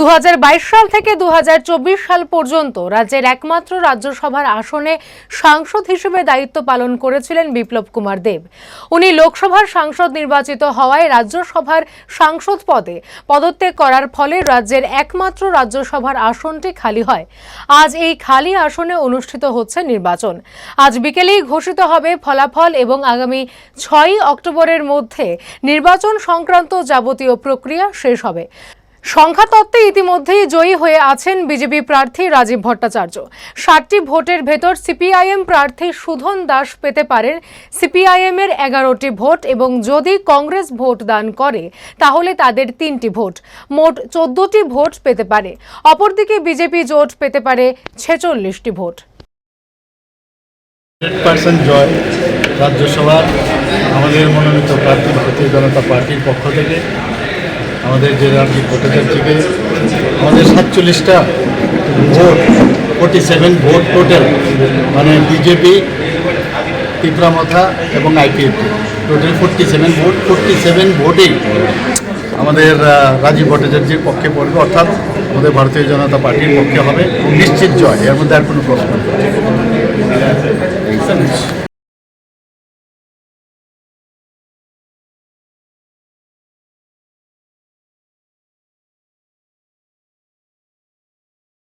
দু হাজার বাইশ সাল থেকে দু হাজার চব্বিশ সাল পর্যন্ত রাজ্যের একমাত্র রাজ্যসভার আসনে সাংসদ হিসেবে দায়িত্ব পালন করেছিলেন বিপ্লব কুমার দেব। উনি লোকসভার সাংসদ নির্বাচিত হওয়ায় রাজ্যসভার সাংসদ পদে পদত্যাগ করার ফলে রাজ্যের একমাত্র রাজ্যসভার আসনটি খালি হয়। আজ এই খালি আসনে অনুষ্ঠিত হচ্ছে নির্বাচন। আজ বিকেলেই ঘোষিত হবে ফলাফল এবং আগামী ছয়ই অক্টোবরের মধ্যে নির্বাচন সংক্রান্ত যাবতীয় প্রক্রিয়া শেষ হবে। সংখ্যাতত্ত্বে ইতিমধ্যেই জয়ী হয়ে আছেন বিজেপি প্রার্থী রাজীব ভট্টাচার্য। ষাটটি ভোটের ভেতর সিপিআইএম প্রার্থী সুধন দাস পেতে পারেন সিপিআইএম এর এগারোটি ভোট এবং যদি কংগ্রেস ভোট দান করে, তাহলে তাদের তিনটি ভোট। মোট চোদ্দটি ভোট পেতে পারে। অপরদিকে বিজেপি জোট পেতে পারে ছেচল্লিশটি ভোট। রাজ্যসভার আমাদের মনোনীত প্রার্থী ভারতীয় জনতা পার্টির পক্ষ থেকে। আমাদের যে রাজ্যিক ভোটাচার্যকে আমাদের সাতচল্লিশটা vote forty seven vote total মানে বিজেপি তিপ্রামথা এবং IPFT total forty seven vote forty seven ভোটেই আমাদের রাজীব ভট্টাচার্যের পক্ষে পড়বে, অর্থাৎ আমাদের ভারতীয় জনতা পার্টির পক্ষে হবে। নিশ্চিত জয়, এর মধ্যে আর কোনো প্রশ্ন নেই।